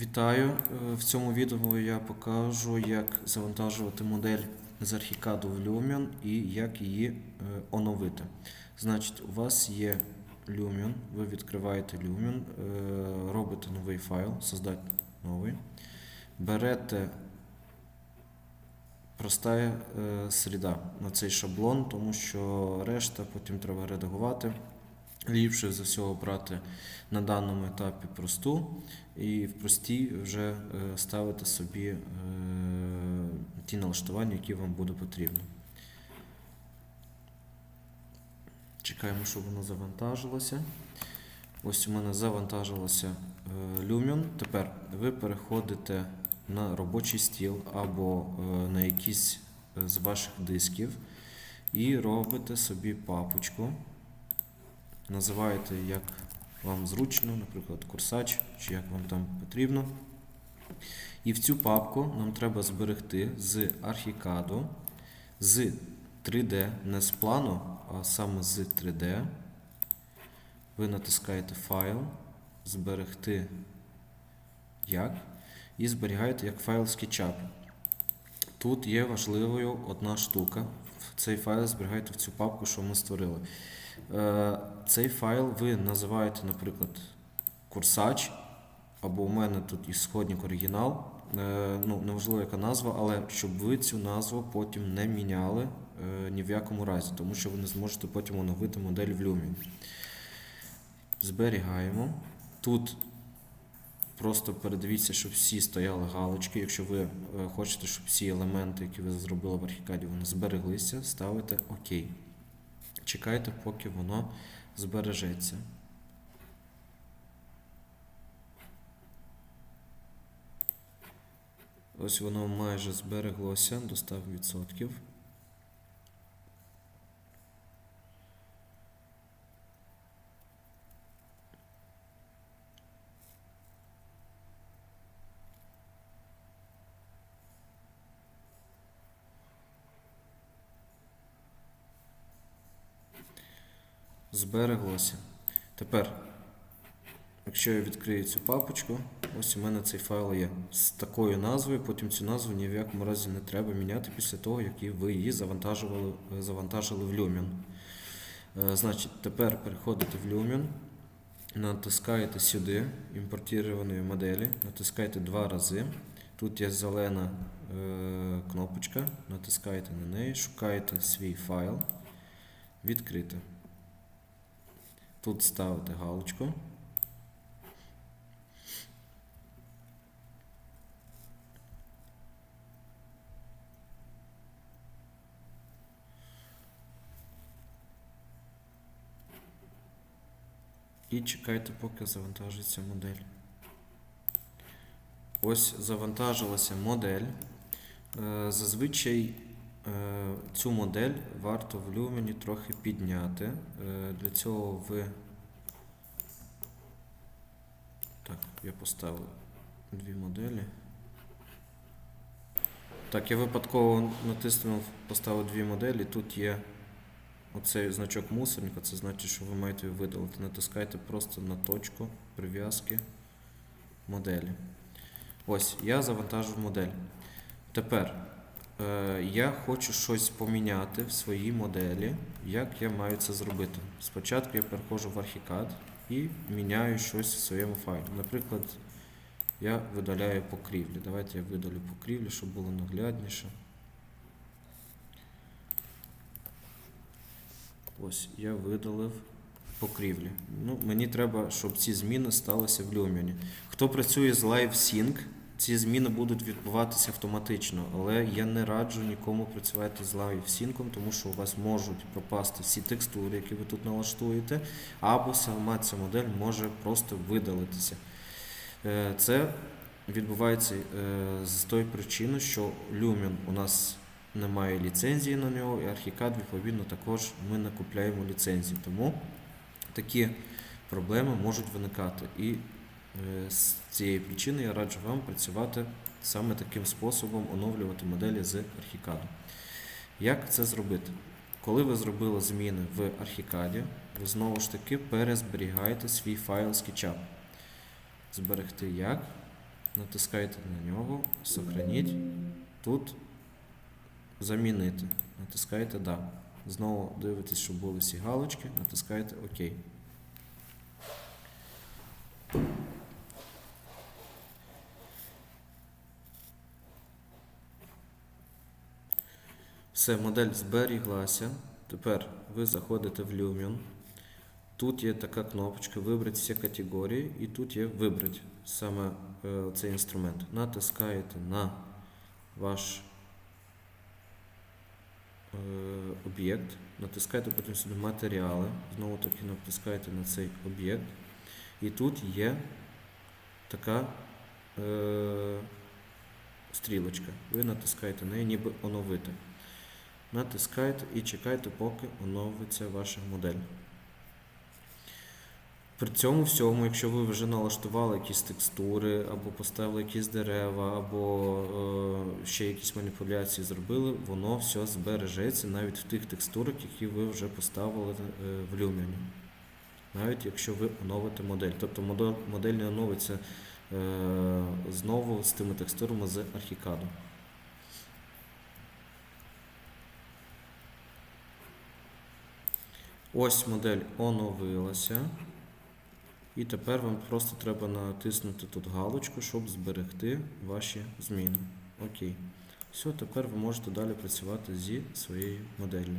Вітаю! Е, В цьому відео я покажу, як завантажувати модель з Archicad в Lumion і як її е, оновити. Значить, у вас є Lumion, ви відкриваєте Lumion, е, робите новий файл, создати новий, берете проста среда на цей шаблон, тому що решта потім треба редагувати. Ліпше за всього брати на даному етапі просту і в простій вже е, ставити собі е, ті налаштування, які вам буде потрібно. Чекаємо, щоб воно завантажилося. Ось у мене завантажилося е, Lumion. Тепер ви переходите на робочий стіл або е, на якийсь е, з ваших дисків і робите собі папочку. Називаєте як вам зручно, наприклад, курсач, чи як вам там потрібно. І в цю папку нам треба зберегти з Archicad, з 3D, не з плану, а саме з 3D. Ви натискаєте файл, зберегти як, і зберігаєте як файл SketchUp. Тут є важливою одна штука. Цей файл зберігайте в цю папку, що ми створили. Цей файл ви називаєте, наприклад, курсач, або у мене тут ісходник оригінал. Е, Ну, неважливо, яка назва, але щоб ви цю назву потім не міняли е, ні в якому разі, тому що ви не зможете потім оновити модель в Lumion. Зберігаємо. Тут просто передивіться, щоб всі стояли галочки. Якщо ви е, хочете, щоб всі елементи, які ви зробили в архікаді, вони збереглися, ставите ОК. Чекайте, поки воно збережеться. Ось воно майже збереглося до 100%. Збереглося. Тепер, якщо я відкрию цю папочку, ось у мене цей файл є з такою назвою, потім цю назву ні в якому разі не треба міняти після того, як ви її завантажували, завантажили в Lumion. Е, Значить, тепер переходите в Lumion, натискаєте сюди імпортованої моделі, натискаєте два рази. Тут є зелена е, кнопочка, натискаєте на неї, шукаєте свій файл, відкрити. Тут ставите галочку. І чекайте, поки завантажиться модель. Ось завантажилася модель. Е, Зазвичай цю модель варто в Lumen трохи підняти. Е, Для цього ви. Так, я поставив дві моделі. Так, я випадково натиснув, поставив дві моделі. Тут є оцей значок мусорника, це значить, що ви маєте його видалити. Натискайте просто на точку прив'язки моделі. Ось, я завантажив модель. Тепер е, я хочу щось поміняти в своїй моделі. Як я маю це зробити? Спочатку я переходжу в Archicad і міняю щось в своєму файлі. Наприклад, я видаляю покрівлі. Давайте я видалю покрівлі, щоб було наглядніше. Ось я видалив покрівлі. Ну, мені треба, щоб ці зміни сталися в Lumion. Хто працює з LiveSync, ці зміни будуть відбуватися автоматично, але я не раджу нікому працювати з LiveSync, тому що у вас можуть пропасти всі текстури, які ви тут налаштуєте, або сама ця модель може просто видалитися. Е, Це відбувається е, з тої причини, що Lumion у нас немає ліцензії на нього, і Archicad, відповідно, також ми не купляємо ліцензії. Тому такі проблеми можуть виникати. І з цієї причини я раджу вам працювати саме таким способом, оновлювати моделі з Archicad. Як це зробити? Коли ви зробили зміни в Archicad, ви знову ж таки перезберігаєте свій файл SketchUp. Зберегти як. Натискаєте на нього, сохраніть. Тут замінити. Натискаєте Да. Знову дивитесь, щоб були всі галочки, натискаєте ОК. Все, модель зберіглася. Тепер ви заходите в Lumion. Тут є така кнопочка Вибрати всі категорії, і тут є Вибрати саме е, цей інструмент. Натискаєте на ваш е, об'єкт, натискаєте потім сюди матеріали, знову таки натискаєте на цей об'єкт. І тут є така е, стрілочка. Ви натискаєте на неї, ніби оновити. Натискаєте і чекаєте, поки оновиться ваша модель. При цьому всьому, якщо ви вже налаштували якісь текстури, або поставили якісь дерева, або е, ще якісь маніпуляції зробили, воно все збережеться навіть в тих текстурах, які ви вже поставили е, в Lumion. Навіть якщо ви оновите модель. Тобто модель не оновиться е, знову з тими текстурами з Archicad. Ось модель оновилася. І тепер вам просто треба натиснути тут галочку, щоб зберегти ваші зміни. Окей. Все, тепер ви можете далі працювати зі своєю моделлю.